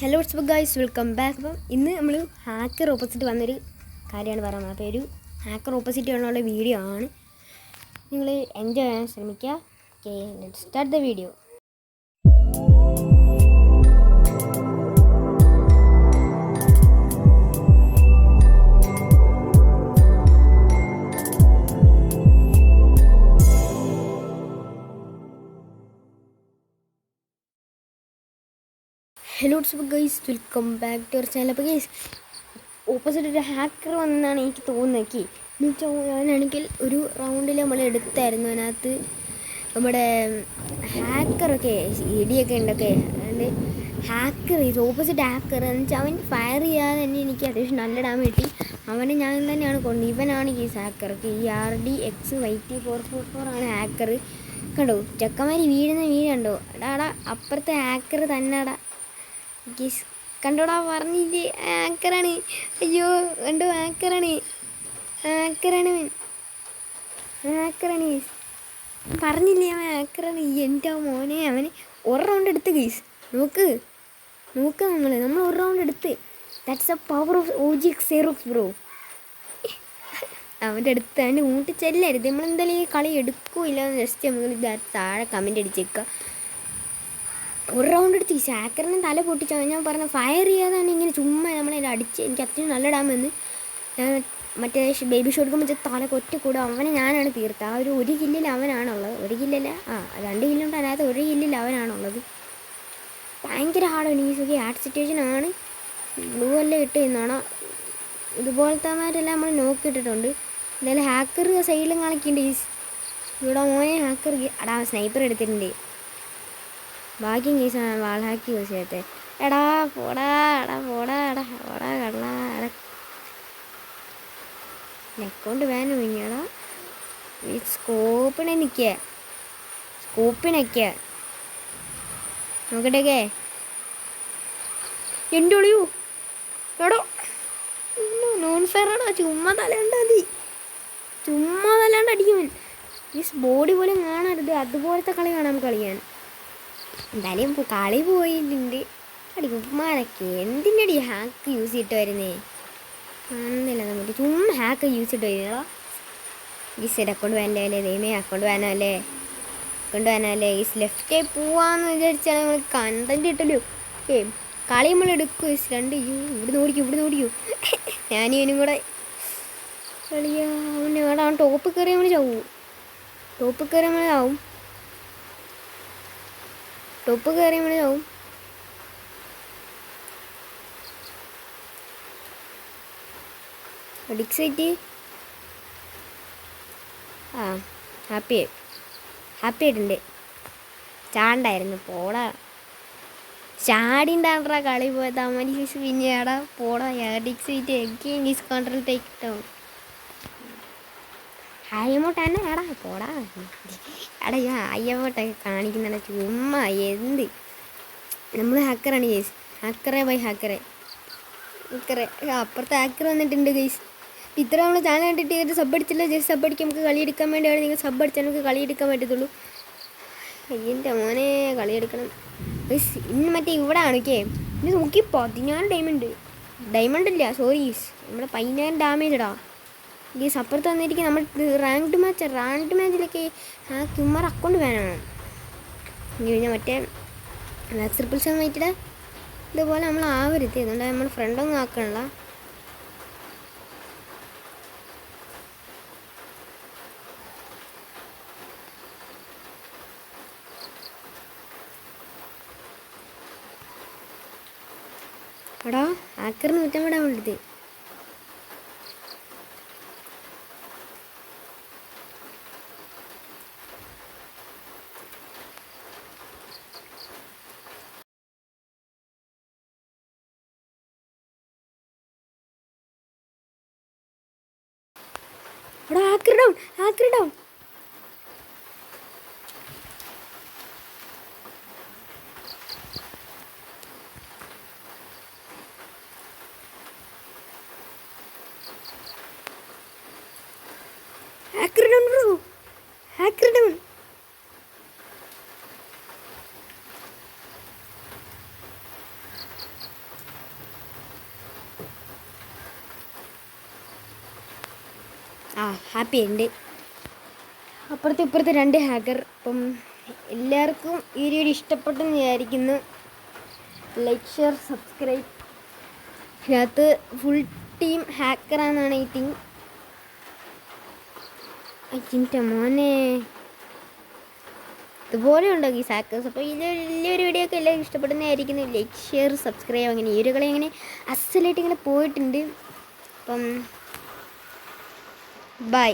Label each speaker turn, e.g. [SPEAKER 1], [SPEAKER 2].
[SPEAKER 1] Hello what's up guys welcome back അപ്പം ഇന്ന് നമ്മൾ ഹാക്കർ ഓപ്പോസിറ്റ് വന്നൊരു കാര്യമാണ് പറയുന്നത് അപ്പോൾ ഒരു ഹാക്കർ ഓപ്പോസിറ്റ് ഉള്ള വീഡിയോ ആണ്. നിങ്ങൾ എൻജോയ് ചെയ്യാൻ ശ്രമിക്കുക. Okay start the video hello what's up guys welcome back to our channel അപ്പോൾ ഗൈസ് ഓപ്പോസിറ്റ് ഒരു ഹാക്കർ വന്നാണ് എനിക്ക് തോന്നുന്നത്. എന്ന് വെച്ചാൽ ഞാനാണെങ്കിൽ ഒരു റൗണ്ടിൽ നമ്മൾ എടുത്തായിരുന്നു. അതിനകത്ത് നമ്മുടെ ഹാക്കറൊക്കെ ഇടിയൊക്കെ ഉണ്ടൊക്കെ. അതുകൊണ്ട് ഹാക്കർ ഇത് ഓപ്പോസിറ്റ് ഹാക്കർ എന്ന് വെച്ചാൽ അവൻ ഫയർ ചെയ്യാതെ തന്നെ എനിക്ക് അത്യാവശ്യം നല്ല ഡാമേജ് കിട്ടി. അവനെ ഞാൻ തന്നെയാണ് കൊണ്ട് ഇവനാണ് ഈ ഹാക്കർ ഈ R D X Y T four four four ആണ് ഹാക്കർ കണ്ടോ? ചെക്കന്മാർ വീഴുന്ന വീഴുണ്ടോ എടാ എടാ അപ്പുറത്തെ ഹാക്കർ തന്നെടാ. കണ്ടോടാ പറഞ്ഞില്ലേ ആങ്കറാണ്. അയ്യോ കണ്ടു ആങ്കറാണ്. ആക്കറാണ് ആങ്കറാണ് ഗീസ്. പറഞ്ഞില്ലേ അവൻ ആക്കറാണ് എന്റെ മോനെ അവന് ഒരു റൗണ്ട് എടുത്ത് ഗീസ്. നോക്ക്. നോക്ക് നമ്മൾ നമ്മൾ ഒരു റൗണ്ട് എടുത്ത്. That's a power of O G xerox bro അവന്റെ അടുത്ത് അവന്റെ ഊട്ടി ചെല്ലരുത്. നമ്മളെന്തായാലും ഈ കളി എടുക്കൂല ജസ്റ്റ് നമ്മൾ താഴെ കമന്റ് അടിച്ചേക്കുക. ഒരു റൗണ്ട് എടുത്ത് ഈ സാക്കറിനെ തല പൊട്ടിച്ച ഞാൻ പറഞ്ഞ ഫയർ ചെയ്യാതാണ് ഇങ്ങനെ ചുമ്മാ നമ്മളെ അടിച്ച് എനിക്ക് അത്രയും നല്ല ഡാമെന്ന് ഞാൻ മറ്റേ ബേബി ഷോട്ട് വെച്ചാൽ തല കൊറ്റ കൂടെ അവനെ ഞാനാണ് തീർത്ത ആ ഒരു ഒരു കില്ലിൽ അവനാണുള്ളത്. ഒരു കില്ലല്ല ആ രണ്ട് കില്ലുണ്ട് അതിനകത്ത് ഒരു കില്ലിൽ അവനാണുള്ളത്. ഭയങ്കര ഹാർഡാണ് ഈ സുഖി ആർട്ട് സിറ്റുവേഷൻ ആണ്. ബ്ലൂ എല്ലാം ഇട്ട് എന്നാണ്? ഇതുപോലത്തെമാരെല്ലാം നമ്മൾ നോക്കിയിട്ടിട്ടുണ്ട്. എന്തായാലും ഹാക്കർ സൈഡിലും കളിക്കുന്നുണ്ട് ഈ ഇവിടെ മോനെ ഹാക്കർ അടാ സ്നൈപ്പർ എടുത്തിട്ടുണ്ട്. ഭാഗ്യം കേസാണ് വാളാക്കി യൂസ് ചെയ്തത് എടാ പോടാ എടാ പോടാ എടാ പോടാ കള്ള എടാ. നെക്കൊണ്ട് വേണം ഇങ്ങടാ ഈ സ്കോപ്പിനെ നിൽക്കുക സ്കോപ്പിനൊക്കെ. നോക്കട്ടെ എന്റെ ഒളിയൂ? എടോ. നോൺ ഫെയറാടാ. ചുമ്മാ തലണ്ട മതി ചുമ്മാ തല്ലാണ്ട് അടിക്കും ഈ ബോഡി പോലും കാണരുത്. അതുപോലത്തെ കളി കാണാം കളിയാൻ എന്തായാലും കളി പോയിട്ടുണ്ട്. അടിക്കുമാരൊക്കെ എന്തിനടി ഹാക്ക് യൂസ് ചെയ്തിട്ട് വരുന്നേ? അന്നില്ല നമുക്ക് ചുമ്മാ ഹാക്ക് യൂസ് ചെയ്തിട്ട് വരുന്നോ. ഈ സെറ്റ് അക്കൗണ്ട് വേണ്ടല്ലേ ദൈമേ അക്കൗണ്ട് വേണമല്ലേ? അക്കൗണ്ട് വേണമല്ലേ? ഈ ലെഫ്റ്റേ പോവാന്ന് വിചാരിച്ചാൽ നമ്മൾ കണ്ടന്റ് കിട്ടല്ലോ ഏ കളി നമ്മൾ എടുക്കും? ഈ രണ്ട് യു. ഇവിടെ ഓടിക്കും ഇവിടെ ഓടിക്കൂ. ഞാനും ഇവനും കൂടെ. കളിയാ അവൻ ടോപ്പ് കയറി നമ്മൾ ചാവും. ടോപ്പ് കയറി നമ്മൾ ചാവും ടോപ്പ് കയറി മണിയാവും എക്സൈറ്റ് ആ ഹാപ്പി ഹാപ്പി ആയിട്ടുണ്ട്. ചാണ്ടായിരുന്നു പോടാ. ചാടിണ്ടാണ്ടാ കളി പോയതാ. മതി പിന്നെ ആടാ പോടാ എക്സൈറ്റ് എനിക്ക് ഡിസ്കൗണ്ടറിൽ ടേക്ക് ഡൗൺ അയ്യമോട്ടാണ് എടാ പോടാ. എടാ ഞാൻ അയ്യമോട്ടൊക്കെ കാണിക്കുന്ന ചുമ്മാ എന്ത്? നമ്മൾ ഹാക്കറാണ് ഗൈസ് ഹാക്കറെ ബൈ ഹാക്കറെ ഹാക്കറെ അപ്പുറത്തെ ഹാക്കർ വന്നിട്ടുണ്ട് ഗൈസ് ഇത്ര നമ്മൾ ചാനൽ കണ്ടിട്ട് ഇത് സബ് അടിച്ചില്ല ജസ്റ്റ് സബ് അടിക്കാൻ നമുക്ക് കളിയെടുക്കാൻ വേണ്ടിയാണ് നിങ്ങൾ സബ് അടിച്ചാൽ നമുക്ക് കളിയെടുക്കാൻ പറ്റത്തുള്ളൂ. അയ്യന്റെ മോനെ കളിയെടുക്കണം ഗേസ് ഇന്ന് മറ്റേ ഇവിടെ ആണോക്കേ ഇന്ന് നോക്കി പതിനാറ് ഡയമണ്ട് ഡയമണ്ട് ഇല്ല സോറി നമ്മുടെ പതിനായിരം ഡാമേജ് ഇടാ ഈ അപ്പുറത്ത് വന്നിരിക്കും നമ്മൾ റാങ്ക്ഡ് മാച്ച് റാങ്ക്ഡ് മാച്ചിലൊക്കെ ആ ക്യുമർ അക്കൗണ്ട് വേണം. കഴിഞ്ഞാൽ മറ്റേ മാക്സ് ട്രിപ്പിൾ സെവൻ വൈറ്റിടെ ഇതുപോലെ നമ്മൾ ആവരുത്. അതുകൊണ്ട് നമ്മൾ ഫ്രണ്ടൊന്നും ആക്കണല്ല. എടാ ആക്കറിന് കുറ്റം വിടാൻ വേണ്ടിയിട്ട് ഹാക്കർ ഡൗൺ ആക്രി down hacker down bro hacker down ആ ഹാപ്പി ഉണ്ട്. അപ്പുറത്തെ ഇപ്പുറത്തെ രണ്ട് ഹാക്കർ അപ്പം എല്ലാവർക്കും ഈ വീഡിയോ ഇഷ്ടപ്പെട്ടെന്ന് വിചാരിക്കുന്നു. ലൈക്ക് ഷെയർ സബ്സ്ക്രൈബ് ഇതിനകത്ത് ഫുൾ ടീം ഹാക്കറാണെന്നാണ് ഈ ടീം അച്ഛന്റെ മോനെ. ഇതുപോലെ ഉണ്ടാകും ഈ സാക്കേഴ്സ് അപ്പോൾ ഇതിൽ വലിയൊരു വീഡിയോ ഒക്കെ എല്ലാവർക്കും ഇഷ്ടപ്പെടുന്നതായിരിക്കുന്നു ലൈക്ക് ഷെയർ സബ്സ്ക്രൈബ് അങ്ങനെ ഈ ഒരു കളി അങ്ങനെ അസലായിട്ട് ഇങ്ങനെ പോയിട്ടുണ്ട്. അപ്പം ബൈ